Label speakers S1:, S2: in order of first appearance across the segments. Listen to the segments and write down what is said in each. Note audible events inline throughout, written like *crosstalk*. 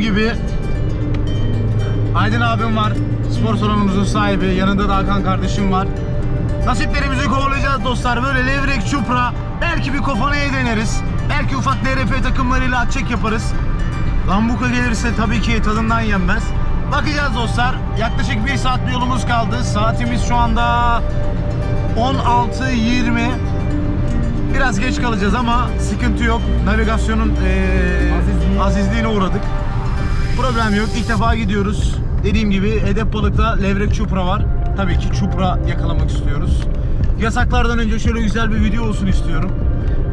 S1: gösterdiğim gibi Aydın abim var. Spor salonumuzun sahibi. Yanında da Hakan kardeşim var. Nasiplerimizi kovalayacağız dostlar. Böyle levrek, çupra. Belki bir kofanaya deneriz. Belki ufak DRF takımlarıyla at çek yaparız. Lambuka gelirse tabii ki tadından yenmez. Bakacağız dostlar. Yaklaşık bir saat bir yolumuz kaldı. Saatimiz şu anda 16.20. Biraz geç kalacağız ama sıkıntı yok. Navigasyonun
S2: Azizliği.
S1: azizliğine uğradık. Problem yok. İlk defa gidiyoruz. Dediğim gibi Edep Balık'ta levrek çupra var. Tabii ki çupra yakalamak istiyoruz. Yasaklardan önce şöyle güzel bir video olsun istiyorum.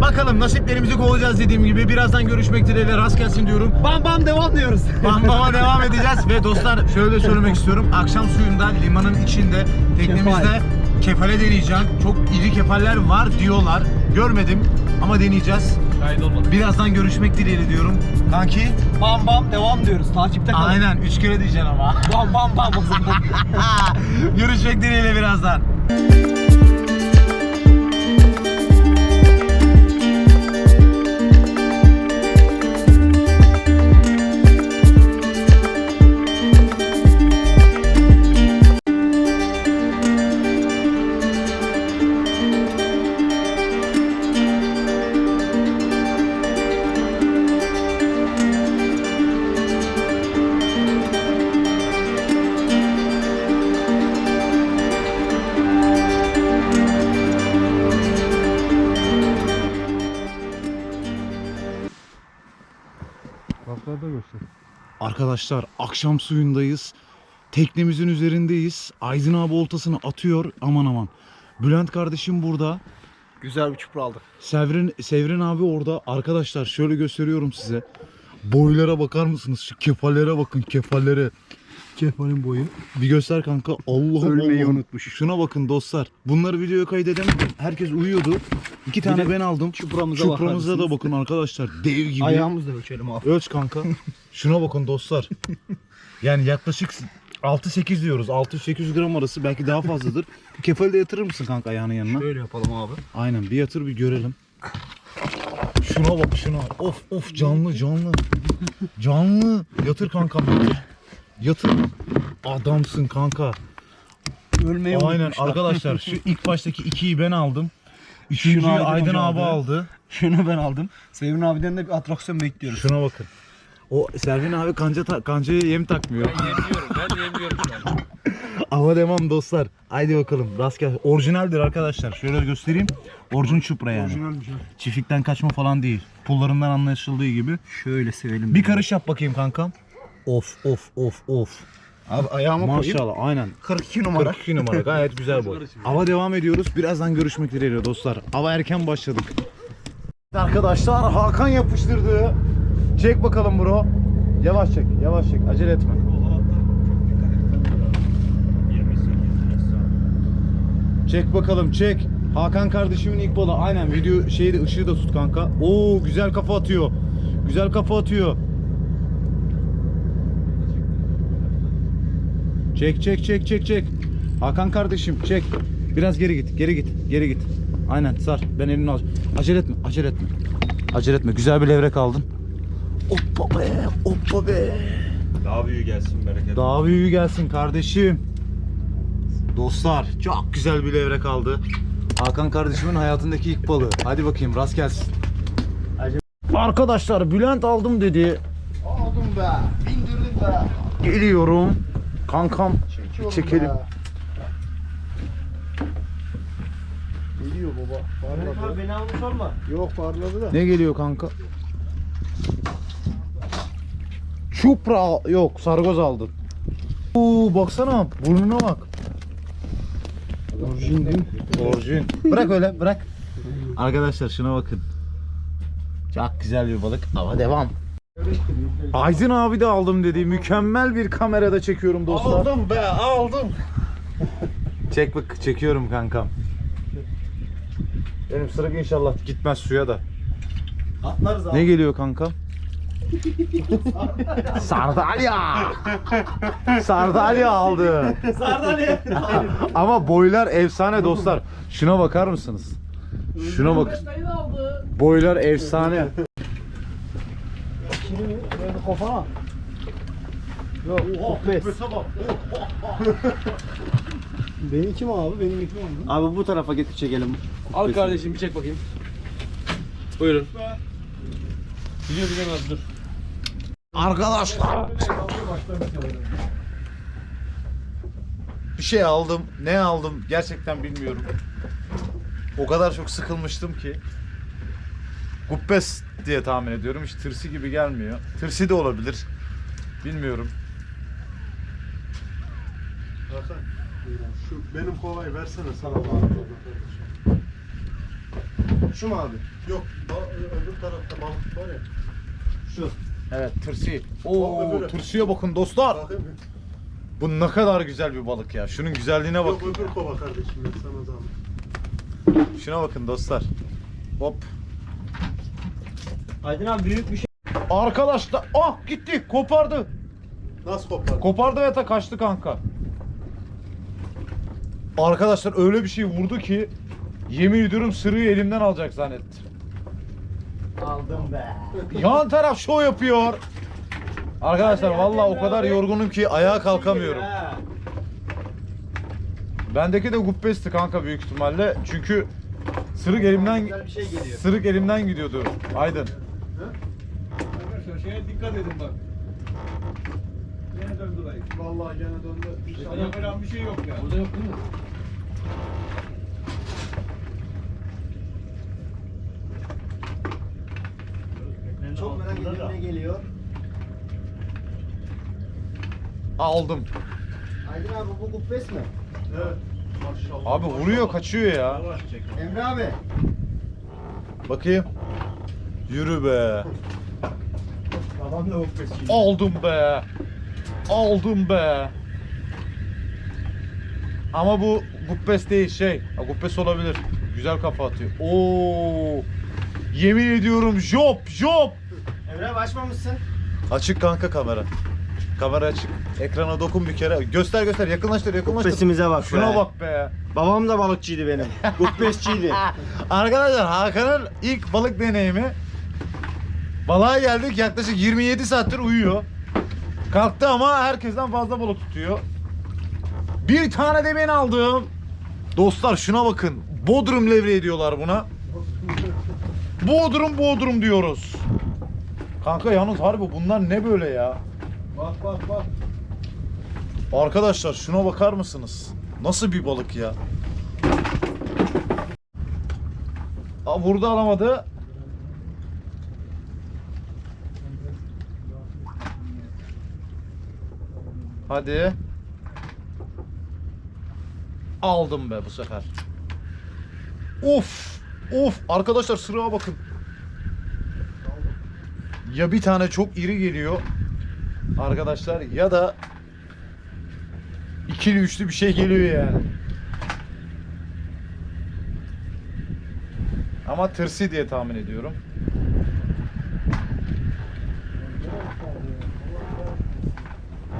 S1: Bakalım nasiplerimizi kovacağız dediğim gibi. Birazdan görüşmek dileğiyle rast gelsin diyorum.
S2: Bam bam devam diyoruz.
S1: Bambama devam edeceğiz ve dostlar şöyle söylemek istiyorum. Akşam suyunda limanın içinde teknemizde
S2: Kefal.
S1: kefale deneyeceğim. Çok iri kefaller var diyorlar. Görmedim ama deneyeceğiz.
S2: Olmadık.
S1: Birazdan görüşmek dileğiyle diyorum. Kanki
S2: Bam bam devam diyoruz. Takipte kalın.
S1: aynen 3 kere diyeceksin ama.
S2: Bam bam bam *laughs*
S1: görüşmek dileğiyle birazdan. Arkadaşlar akşam suyundayız. Teknemizin üzerindeyiz. Aydın abi oltasını atıyor. Aman aman. Bülent kardeşim burada.
S2: Güzel bir çupra aldık.
S1: Sevrin, Sevrin abi orada. Arkadaşlar şöyle gösteriyorum size. Boylara bakar mısınız? Şu kefallere bakın kefallere.
S2: Kefalin boyu.
S1: Bir göster kanka. Allah'ım
S2: Ölmeyi
S1: Allah'ım.
S2: unutmuş.
S1: Şuna bakın dostlar. Bunları videoya kaydedemedim. Herkes uyuyordu. İki tane
S2: de
S1: ben aldım.
S2: çupramıza
S1: Çupramıza da bakın arkadaşlar. Dev gibi.
S2: Ayağımızla ölçelim abi.
S1: Ölç kanka. Şuna bakın dostlar. Yani yaklaşık 6-8 diyoruz. 600-800 gram arası belki daha fazladır. Kefali de yatırır mısın kanka ayağının yanına?
S2: Şöyle yapalım abi.
S1: Aynen bir yatır bir görelim. Şuna bak şuna. Of of canlı canlı. Canlı. Yatır kankam yatır. Yatır. Adamsın kanka.
S2: Ölmeyi
S1: Aynen
S2: unutmuşlar.
S1: arkadaşlar şu *laughs* ilk baştaki ikiyi ben aldım. Üçüncüyü
S2: Şunu Aydın
S1: Aydın
S2: Hoca
S1: abi
S2: aldı.
S1: aldı.
S2: Şunu ben aldım. Sevin abiden de bir atraksiyon bekliyoruz.
S1: Şuna bakın. O Servin abi kanca ta- kancaya yem takmıyor.
S3: Yemiyorum ben yemiyorum şu an. *laughs*
S1: Ama devam dostlar. Haydi bakalım. Rast gel. Orijinaldir arkadaşlar. Şöyle göstereyim. Orijin çupra yani.
S2: Orijinalmiş ha.
S1: Çiftlikten kaçma falan değil. Pullarından anlaşıldığı gibi.
S2: Şöyle sevelim.
S1: Bir karış yap bakayım kankam. Of of of of.
S2: Abi ayağıma koyayım.
S1: Maşallah aynen.
S2: 42 numara.
S1: 42 numara gayet güzel boy. *laughs* Ava devam ediyoruz. Birazdan görüşmek dileğiyle dostlar. Ava erken başladık. Arkadaşlar Hakan yapıştırdı. Çek bakalım bro. Yavaş çek, yavaş çek. Acele etme. Çek bakalım, çek. Hakan kardeşimin ilk balı. Aynen video şeyi de ışığı da tut kanka. Oo güzel kafa atıyor. Güzel kafa atıyor. Çek çek çek çek çek. Hakan kardeşim çek. Biraz geri git, geri git, geri git. Aynen sar. Ben elini al. Acele etme, acele etme. Acele etme. Güzel bir levrek aldın. Hoppa be, hoppa be.
S3: Daha büyük gelsin bereket.
S1: Daha büyüğü gelsin kardeşim. Dostlar çok güzel bir levrek aldı. Hakan kardeşimin hayatındaki ilk balığı. Hadi bakayım rast gelsin. Arkadaşlar Bülent aldım dedi.
S2: Aldım be. Bindirdim be.
S1: Geliyorum. Kankam
S2: Çekiyorum
S1: Çekelim.
S2: be. Geliyor baba. Parladı.
S3: beni almış olma.
S2: Yok parladı da.
S1: Ne geliyor kanka? Çupra yok sargoz aldın. Oo baksana burnuna bak.
S2: Orijin değil mi?
S1: Orijin. Bırak öyle bırak. Arkadaşlar şuna bakın. Çok güzel bir balık ama devam. Aydın abi de aldım dedi. Mükemmel bir kamerada çekiyorum dostlar.
S2: Aldım be aldım.
S1: Çek bak çekiyorum kankam. Benim sırak inşallah gitmez suya da.
S2: Atlarız abi.
S1: Ne geliyor kankam? Sardalya. Sardalya aldı. Sardalya. Ama boylar efsane dostlar. Şuna bakar mısınız? Şuna bak. Boylar efsane.
S2: Şimdi mi? Böyle kafana. Yok, Kupes. *laughs* Benim kim abi? Benim kim abi?
S4: Abi bu tarafa getir çekelim.
S3: Al kardeşim bir çek bakayım. Buyurun. Biliyor abi dur.
S1: Arkadaşlar. Bir şey aldım. Ne aldım gerçekten bilmiyorum. O kadar çok sıkılmıştım ki. Gubbes diye tahmin ediyorum. Hiç tırsi gibi gelmiyor. Tırsi de olabilir. Bilmiyorum.
S2: Hakan. Şu benim kovayı versene sana abi.
S4: Şu mu abi?
S2: Yok, ba- öbür tarafta balık var ya. Şu.
S1: Evet tırsi. Oo
S2: öbürü.
S1: tırsiye bakın dostlar.
S2: Bakayım mı?
S1: Bu ne kadar güzel bir balık ya. Şunun güzelliğine
S2: Yok
S1: bakın.
S2: öbür kova kardeşim ben sana zahmet.
S1: Şuna bakın dostlar. Hop.
S4: Aydın abi büyük bir şey.
S1: Arkadaşlar ah gitti kopardı.
S2: Nasıl kopar?
S1: Kopardı ve ta kaçtı kanka. Arkadaşlar öyle bir şey vurdu ki yemin ediyorum sırrıyı elimden alacak zannettim.
S4: Aldım be.
S1: Yan taraf şov yapıyor. Arkadaşlar vallahi o kadar yorgunum ki ayağa kalkamıyorum. Bendeki de gubbesti kanka büyük ihtimalle. Çünkü sırık elimden
S4: Güzel bir şey geliyor.
S1: sırık elimden gidiyordu. Aydın.
S3: Şeye dikkat edin bak. Yine döndü dayı.
S2: Vallahi gene döndü.
S3: Sana falan bir şey yok ya. Burada yok değil mi?
S4: Çok merak ediyorum ne geliyor.
S1: Aldım.
S4: Aydın abi bu kubbes mi?
S2: Evet. Maşallah.
S1: Abi vuruyor kaçıyor ya.
S4: Emre abi.
S1: Bakayım. Yürü be. *laughs*
S2: Adam da.
S1: Aldım be. Aldım be. Ama bu gubbes değil şey. Ha, gubbes olabilir. Güzel kafa atıyor. Oo. Yemin ediyorum job job.
S4: Emre açmamışsın.
S1: Açık kanka kamera. Kamera açık. Ekrana dokun bir kere. Göster göster. Yakınlaştır yakınlaştır.
S4: Kubbesimize bak
S1: Şuna
S4: be.
S1: bak be.
S4: Babam da balıkçıydı benim. *laughs* Kubbesçiydi.
S1: Arkadaşlar Hakan'ın ilk balık deneyimi. Balığa geldik yaklaşık 27 saattir uyuyor. Kalktı ama herkesten fazla balık tutuyor. Bir tane de ben aldım. Dostlar şuna bakın. Bodrum levreği diyorlar buna. Bodrum Bodrum diyoruz. Kanka yalnız harbi bunlar ne böyle ya?
S2: Bak bak bak.
S1: Arkadaşlar şuna bakar mısınız? Nasıl bir balık ya? Aa, vurdu alamadı. Hadi. Aldım be bu sefer. Of! Of! Arkadaşlar sıraya bakın. Ya bir tane çok iri geliyor arkadaşlar ya da ikili üçlü bir şey geliyor yani. Ama tırsi diye tahmin ediyorum.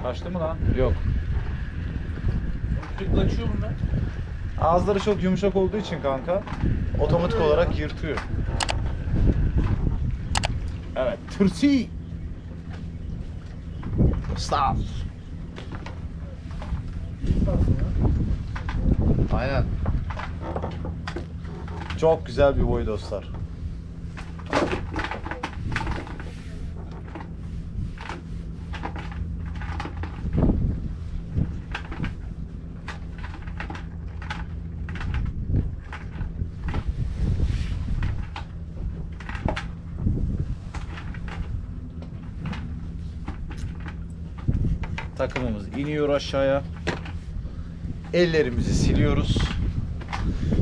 S1: Kaçtı mı lan? Yok.
S3: Kaçıyor bunlar.
S1: Ağızları çok yumuşak olduğu için kanka otomatik olarak yırtıyor. Evet, tırsi. Stop. Aynen. Çok güzel bir boy dostlar. Takımımız iniyor aşağıya. Ellerimizi siliyoruz.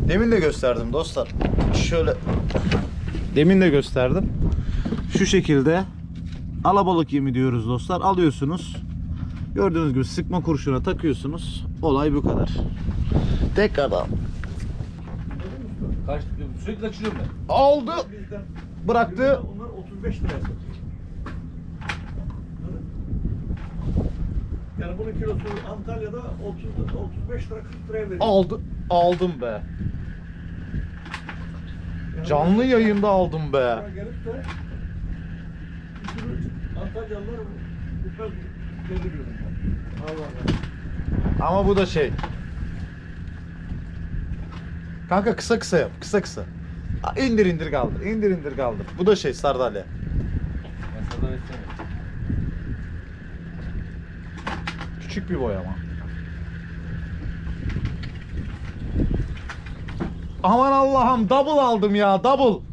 S1: Demin de gösterdim dostlar. Şöyle demin de gösterdim. Şu şekilde alabalık yemi diyoruz dostlar. Alıyorsunuz. Gördüğünüz gibi sıkma kurşuna takıyorsunuz. Olay bu kadar. Tekrardan
S3: Kaç, sürekli kaçırıyorum ben.
S1: aldı. Bıraktı.
S2: Onlar 35 liraya satıyor. Yani bunun kilosu Antalya'da 30 35 lira 40 liraya veriyor.
S1: Aldı, aldım be.
S2: Yani
S1: Canlı yayında aldım be.
S2: Gelip de bir sürü Antalyalılar. Allah Allah.
S1: Ama bu da şey. Kanka kısa kısa yap. Kısa kısa. İndir indir kaldır. İndir indir kaldır. Bu da şey sardalya.
S3: Ben istemiyorum.
S1: Küçük bir boy ama. Aman Allah'ım double aldım ya double.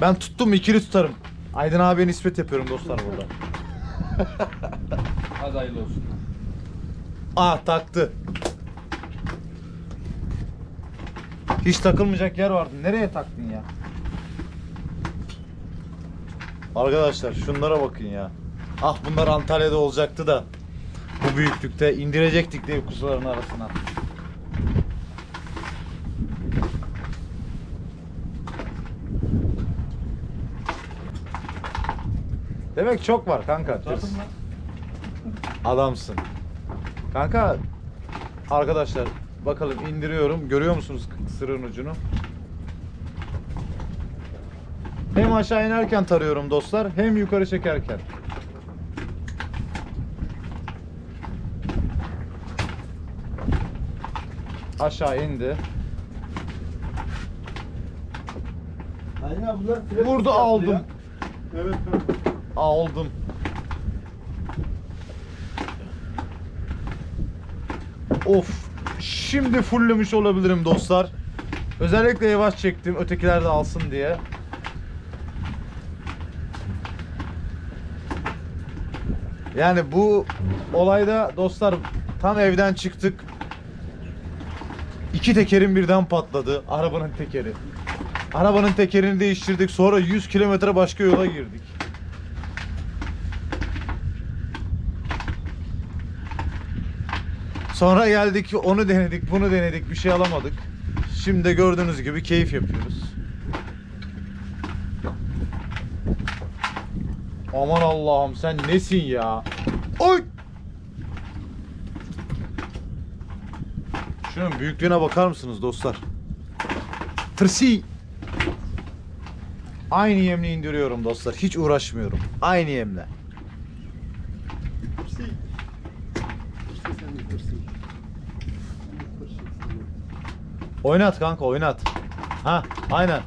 S1: Ben tuttum ikili tutarım. Aydın abiye nispet yapıyorum dostlar burada. *laughs*
S3: Hadi hayırlı olsun.
S1: Ah taktı. Hiç takılmayacak yer vardı. Nereye taktın ya? Arkadaşlar şunlara bakın ya. Ah bunlar Antalya'da olacaktı da. Bu büyüklükte indirecektik dev kuzuların arasına. Demek çok var kanka.
S3: Mı?
S1: Adamsın. Kanka arkadaşlar bakalım indiriyorum. Görüyor musunuz sırrın ucunu? Hem aşağı inerken tarıyorum dostlar hem yukarı çekerken. Aşağı indi.
S4: Aydın abi bunlar
S1: Burada
S4: yaptı
S1: aldım.
S4: ya.
S2: Evet evet.
S1: Aldım. Of. Şimdi fulllemiş olabilirim dostlar. Özellikle yavaş çektim ötekiler de alsın diye. Yani bu olayda dostlar tam evden çıktık. İki tekerim birden patladı. Arabanın tekeri. Arabanın tekerini değiştirdik. Sonra 100 kilometre başka yola girdik. Sonra geldik onu denedik bunu denedik bir şey alamadık. Şimdi de gördüğünüz gibi keyif yapıyoruz. Aman Allah'ım sen nesin ya? Oy! Şunun büyüklüğüne bakar mısınız dostlar? Tırsi! Aynı yemle indiriyorum dostlar. Hiç uğraşmıyorum. Aynı yemle.
S2: Sen de.
S1: Oynat kanka oynat. Ha aynen.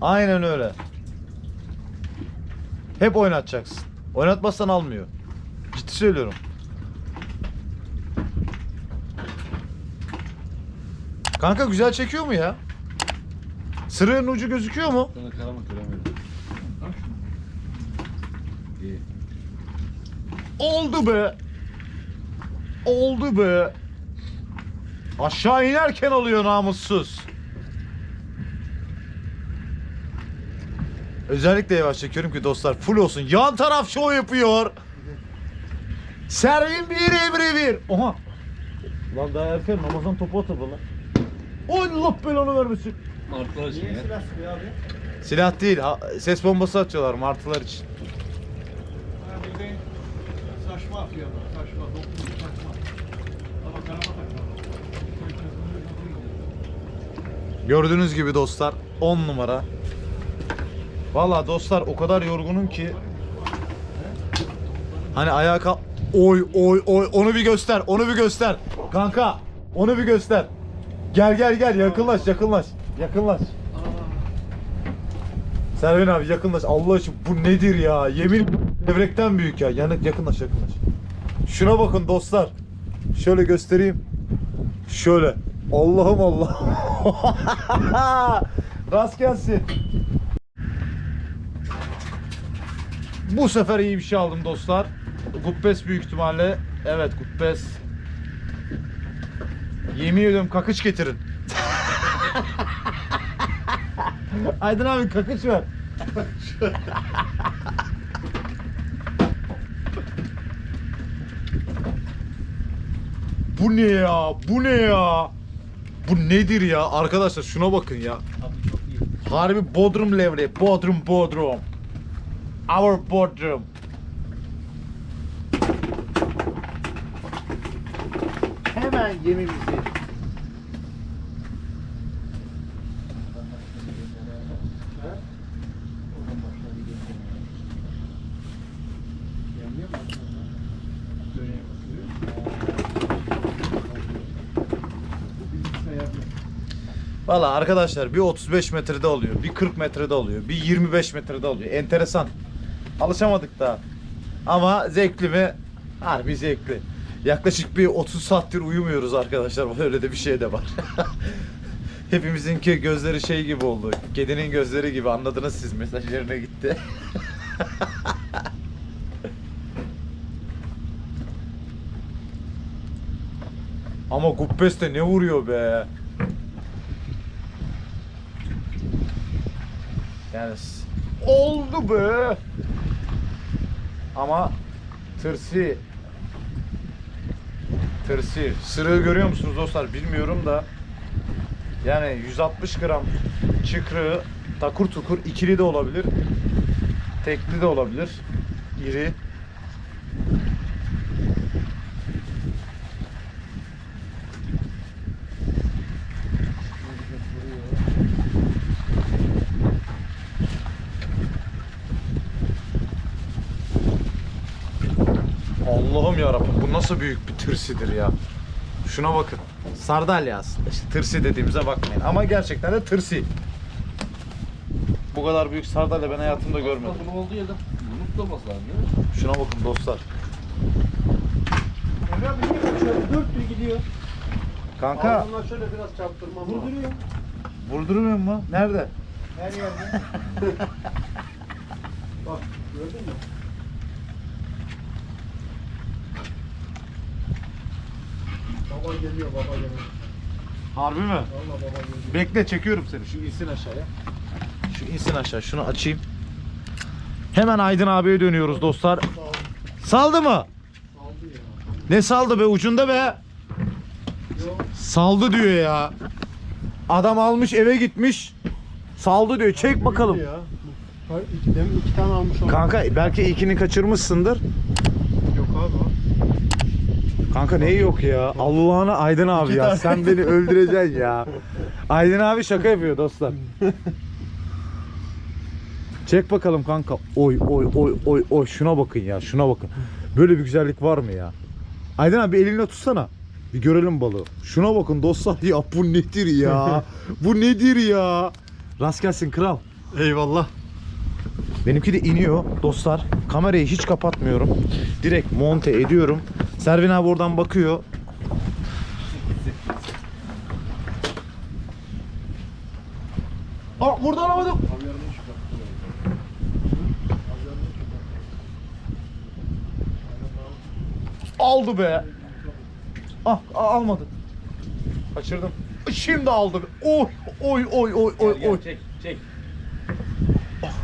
S1: Aynen öyle. Hep oynatacaksın. Oynatmazsan almıyor. Ciddi söylüyorum. Kanka güzel çekiyor mu ya? Sırığın ucu gözüküyor mu?
S3: Sana göremedim. İyi.
S1: Oldu be. Oldu be. Aşağı inerken alıyor namussuz. Özellikle yavaş çekiyorum ki dostlar full olsun. Yan taraf şov yapıyor. Servin bir emri bir. Oha. Lan daha erken Ramazan topu atıldı lan. Allah belanı vermesin.
S3: Martılar için
S4: Niye
S3: ya.
S4: silah sıkıyor abi?
S1: Silah değil, ha- ses bombası atıyorlar martılar için.
S2: Ha bildiğin saçma atıyorlar. Saçma. Dokuz saçma. Ama karama takma.
S1: Gördüğünüz gibi dostlar 10 numara. Valla dostlar o kadar yorgunum ki Hani ayağa kalk Oy oy oy onu bir göster onu bir göster Kanka onu bir göster Gel gel gel. Yakınlaş yakınlaş. Yakınlaş. Serven abi yakınlaş. Allah aşkına bu nedir ya? Yemin devrekten büyük ya. Yanık yakınlaş yakınlaş. Şuna bakın dostlar. Şöyle göstereyim. Şöyle. Allah'ım Allah. *laughs* Rast gelsin. Bu sefer iyi bir şey aldım dostlar. Gubbes büyük ihtimalle. Evet Gubbes Yemin ediyorum kakıç getirin Aydın abi kakıç ver Bu ne ya? Bu ne ya? Bu nedir ya? Arkadaşlar şuna bakın ya. Harbi Bodrum levre. Bodrum Bodrum. Our Bodrum. Hemen gemimizi Valla arkadaşlar bir 35 metrede oluyor, bir 40 metrede oluyor, bir 25 metrede oluyor. Enteresan. Alışamadık daha. Ama zevkli mi? Harbi zevkli. Yaklaşık bir 30 saattir uyumuyoruz arkadaşlar. Öyle de bir şey de var. *laughs* Hepimizinki gözleri şey gibi oldu. Kedinin gözleri gibi anladınız siz mesaj yerine gitti. *laughs* Ama Gubbes de ne vuruyor be. Yani oldu be. Ama tırsi tırsi sırığı görüyor musunuz dostlar? Bilmiyorum da. Yani 160 gram çıkrığı takur tukur ikili de olabilir tekli de olabilir iri Allah'ım yarabbim bu nasıl büyük bir tırsidir ya. Şuna bakın. Sardalya aslında. İşte tırsi dediğimize bakmayın. Ama gerçekten de tırsi. Bu kadar büyük sardalya ben hayatımda görmedim.
S3: Bunun olduğu yerde değil mi?
S1: Şuna bakın dostlar.
S4: Emre abi niye şöyle dört bir gidiyor?
S1: Kanka
S4: Ağzından şöyle biraz çarptırmam lazım. Vurduruyor.
S1: vurdurmuyor mu? Nerede?
S4: Her yerde. *laughs* Bak gördün mü? Baba geliyor baba geliyor.
S1: Harbi mi?
S4: Valla baba geliyor.
S1: Bekle çekiyorum seni. Şu insin aşağıya. Şu insin aşağı. Şunu açayım. Hemen Aydın abiye dönüyoruz dostlar. Saldı mı?
S4: Aldı ya.
S1: Ne saldı be ucunda be? Saldı diyor ya. Adam almış eve gitmiş. Saldı diyor. Çek bakalım.
S4: Ya. Demin iki tane almış.
S1: Kanka belki ikini kaçırmışsındır. Kanka neyi yok ya? Allah'ına Aydın abi ya. Sen beni öldüreceksin ya. Aydın abi şaka yapıyor dostlar. Çek bakalım kanka. Oy oy oy oy oy şuna bakın ya. Şuna bakın. Böyle bir güzellik var mı ya? Aydın abi elinle tutsana. Bir görelim balığı. Şuna bakın dostlar ya bu nedir ya? bu nedir ya? Rast gelsin kral.
S4: Eyvallah.
S1: Benimki de iniyor dostlar. Kamerayı hiç kapatmıyorum. Direkt monte ediyorum. Servin abi oradan bakıyor. Aa burada alamadım. Aldı be. Ah almadı. Kaçırdım. Şimdi aldı. Oy oy oy oy oy
S3: Gel, gel,
S1: oy.
S3: çek çek.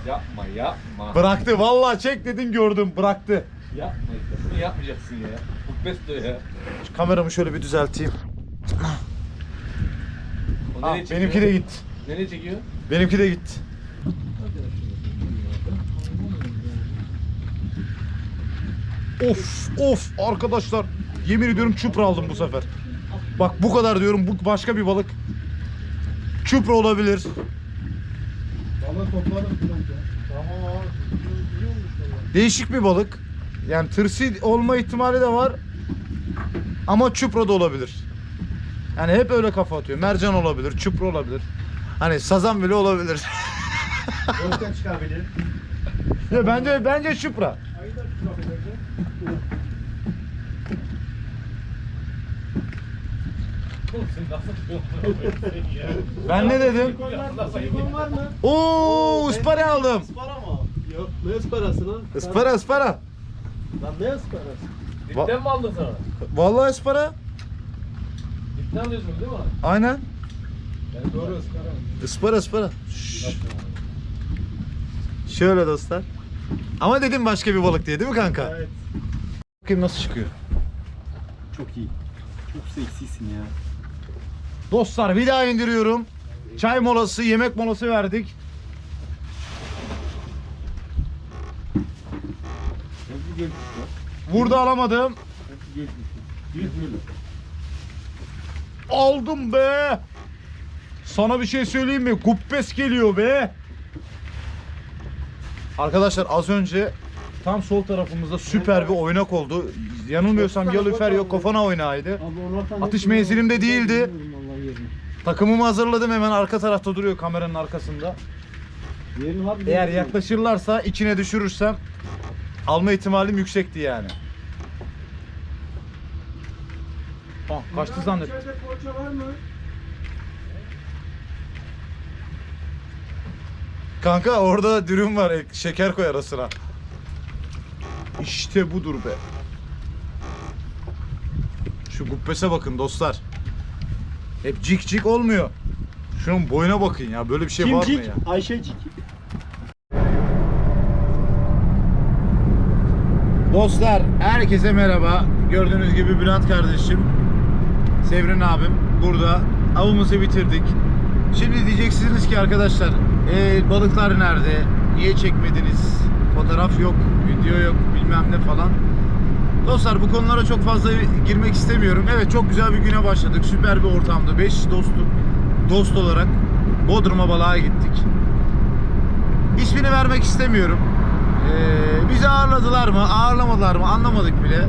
S3: Yapma yapma.
S1: Bıraktı vallahi çek dedin gördüm bıraktı.
S3: Yapma işte. Bunu yapmayacaksın ya. Bu best ya.
S1: Şu kameramı şöyle bir düzelteyim.
S3: O
S1: Ah,
S3: çekiyor?
S1: benimki de gitti.
S3: Nereye çekiyor?
S1: Benimki de gitti. Of of arkadaşlar yemin ediyorum çupra aldım bu sefer. Bak bu kadar diyorum bu başka bir balık. Çupra olabilir.
S4: Valla topladım kanka. Tamam abi. İyi olmuş valla.
S1: Değişik bir balık. Yani tırsi olma ihtimali de var. Ama çupra da olabilir. Yani hep öyle kafa atıyor. Mercan olabilir, çupra olabilir. Hani sazan bile olabilir.
S4: Volkan çıkabilir. *laughs*
S1: ya bence bence çupra.
S4: Ayı da çıkabilir.
S3: Oğlum sen nasıl ya?
S1: Ben ne dedim?
S4: Silikon var mı?
S1: Oo, ıspara aldım.
S4: Ispara mı? Yok. Ne ısparası lan?
S1: Ispara ıspara.
S4: Lan ne ısparası?
S3: Dipten mi aldın sana?
S1: Vallahi ıspara.
S3: Dipten alıyorsun değil mi?
S1: Aynen.
S3: Ben doğru ıskara.
S1: Ispara ıspara. Şöyle dostlar. Ama dedim başka bir balık diye değil mi kanka?
S4: Evet.
S1: Bakayım nasıl çıkıyor.
S4: Çok iyi. Çok seksisin ya.
S1: Dostlar bir daha indiriyorum. Çay molası, yemek molası verdik. Burada alamadım. Aldım be. Sana bir şey söyleyeyim mi? Kuppes geliyor be. Arkadaşlar az önce tam sol tarafımızda süper bir oynak oldu. Yanılmıyorsam ya lüfer ya kofana oynağıydı. Atış menzilimde değildi. Takımımı hazırladım hemen arka tarafta duruyor kameranın arkasında.
S2: Abi.
S1: Eğer yaklaşırlarsa içine düşürürsem alma ihtimalim yüksekti yani. Ah, kaçtı zannet.
S2: İçeride poğaça var mı?
S1: Kanka orada dürüm var. ek- Şeker koy arasına. İşte budur be. Şu gubbese bakın dostlar. Hep cik cik olmuyor. Şunun boyuna bakın ya. Böyle bir şey var mı
S2: Kimcik?
S1: ya?
S2: Ayşecik.
S1: Dostlar herkese merhaba. Gördüğünüz gibi Bülent kardeşim, Sevrin abim burada. Avımızı bitirdik. Şimdi diyeceksiniz ki arkadaşlar "Ee, balıklar nerede? Niye çekmediniz? Fotoğraf yok, video yok bilmem ne falan. Dostlar bu konulara çok fazla girmek istemiyorum. Evet çok güzel bir güne başladık. Süper bir ortamda. 5 dostum dost olarak Bodrum'a balığa gittik. İsmini vermek istemiyorum. Ee, bizi ağırladılar mı, ağırlamadılar mı anlamadık bile.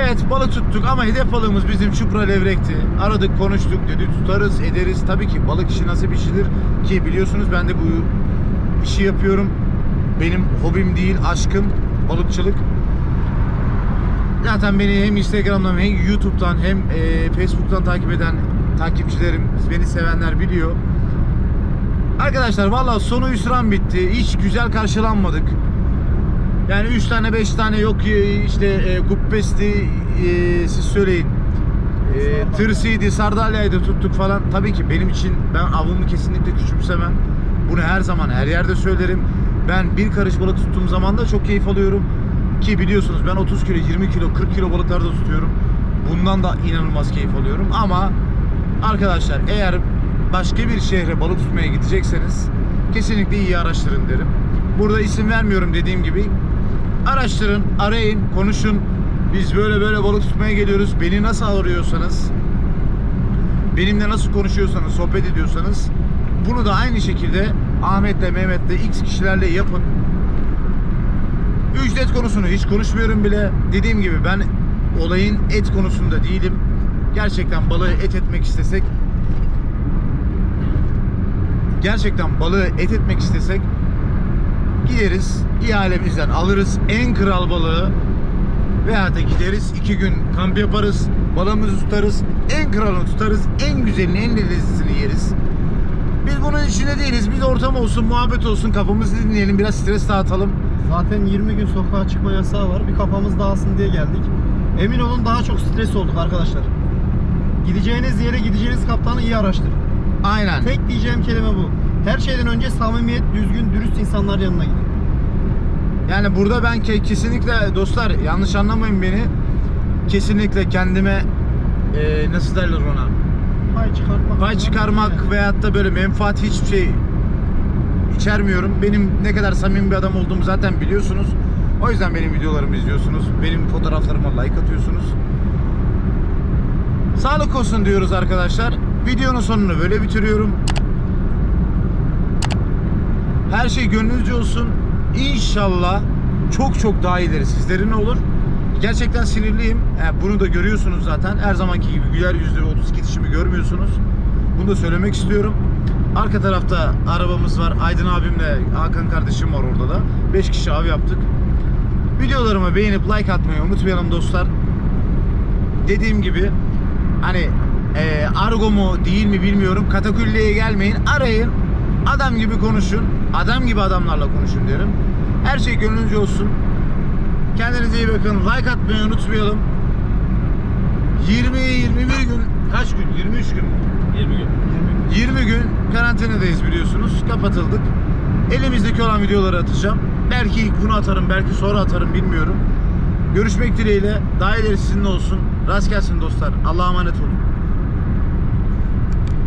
S1: Evet balık tuttuk ama hedef balığımız bizim çupra levrekti. Aradık konuştuk dedi tutarız ederiz. Tabii ki balık işi nasıl bir şeydir ki biliyorsunuz ben de bu işi yapıyorum. Benim hobim değil aşkım balıkçılık. Zaten beni hem Instagram'dan hem YouTube'dan hem e, Facebook'tan takip eden takipçilerim, beni sevenler biliyor. Arkadaşlar vallahi sonu hüsran bitti. Hiç güzel karşılanmadık. Yani 3 tane 5 tane yok e, işte e, kubbesti e, siz söyleyin. E, tırsıydı, sardalyaydı tuttuk falan. Tabii ki benim için ben avımı kesinlikle küçümsemem. Bunu her zaman her yerde söylerim. Ben bir karış balık tuttuğum zaman da çok keyif alıyorum. Ki biliyorsunuz ben 30 kilo, 20 kilo, 40 kilo balıklar da tutuyorum. Bundan da inanılmaz keyif alıyorum. Ama arkadaşlar eğer başka bir şehre balık tutmaya gidecekseniz kesinlikle iyi araştırın derim. Burada isim vermiyorum dediğim gibi. Araştırın, arayın, konuşun. Biz böyle böyle balık tutmaya geliyoruz. Beni nasıl arıyorsanız, benimle nasıl konuşuyorsanız, sohbet ediyorsanız bunu da aynı şekilde Ahmet'le, Mehmet'le, X kişilerle yapın. Ücret konusunu hiç konuşmuyorum bile. Dediğim gibi ben olayın et konusunda değilim. Gerçekten balığı et etmek istesek gerçekten balığı et etmek istesek gideriz ihalemizden alırız. En kral balığı veya da gideriz iki gün kamp yaparız balığımızı tutarız. En kralını tutarız en güzelini en lezzetlisini yeriz. Biz bunun içinde değiliz. Biz ortam olsun muhabbet olsun kafamızı dinleyelim biraz stres dağıtalım
S2: Zaten 20 gün sokağa çıkma yasağı var. Bir kafamız dağılsın diye geldik. Emin olun daha çok stres olduk arkadaşlar. Gideceğiniz yere gideceğiniz kaptanı iyi araştırın.
S1: aynen
S2: Tek diyeceğim kelime bu. Her şeyden önce samimiyet, düzgün, dürüst insanlar yanına gidin.
S1: Yani burada ben ke- kesinlikle dostlar yanlış anlamayın beni. Kesinlikle kendime e, nasıl derler ona?
S2: Pay çıkartmak.
S1: Pay çıkarmak veyahut da böyle menfaat hiçbir şey içermiyorum. Benim ne kadar samimi bir adam olduğumu zaten biliyorsunuz. O yüzden benim videolarımı izliyorsunuz. Benim fotoğraflarıma like atıyorsunuz. Sağlık olsun diyoruz arkadaşlar. Videonun sonunu böyle bitiriyorum. Her şey gönlünüzce olsun. İnşallah çok çok daha iyileri sizlerin olur. Gerçekten sinirliyim. Yani bunu da görüyorsunuz zaten. Her zamanki gibi güler yüzlü 32 dişimi görmüyorsunuz. Bunu da söylemek istiyorum. Arka tarafta arabamız var. Aydın abimle Hakan kardeşim var orada da. 5 kişi av yaptık. Videolarımı beğenip like atmayı unutmayalım dostlar. Dediğim gibi hani e, argo mu değil mi bilmiyorum. Katakulliye gelmeyin. Arayın. Adam gibi konuşun. Adam gibi adamlarla konuşun derim. Her şey gönlünüzce olsun. Kendinize iyi bakın. Like atmayı unutmayalım. 20 21 gün kaç gün? 23 gün mü?
S3: 20 gün.
S1: 20 gün karantinadayız biliyorsunuz. Kapatıldık. Elimizdeki olan videoları atacağım. Belki ilk bunu atarım, belki sonra atarım bilmiyorum. Görüşmek dileğiyle. Daha ileri sizinle olsun. Rast gelsin dostlar. Allah'a emanet olun.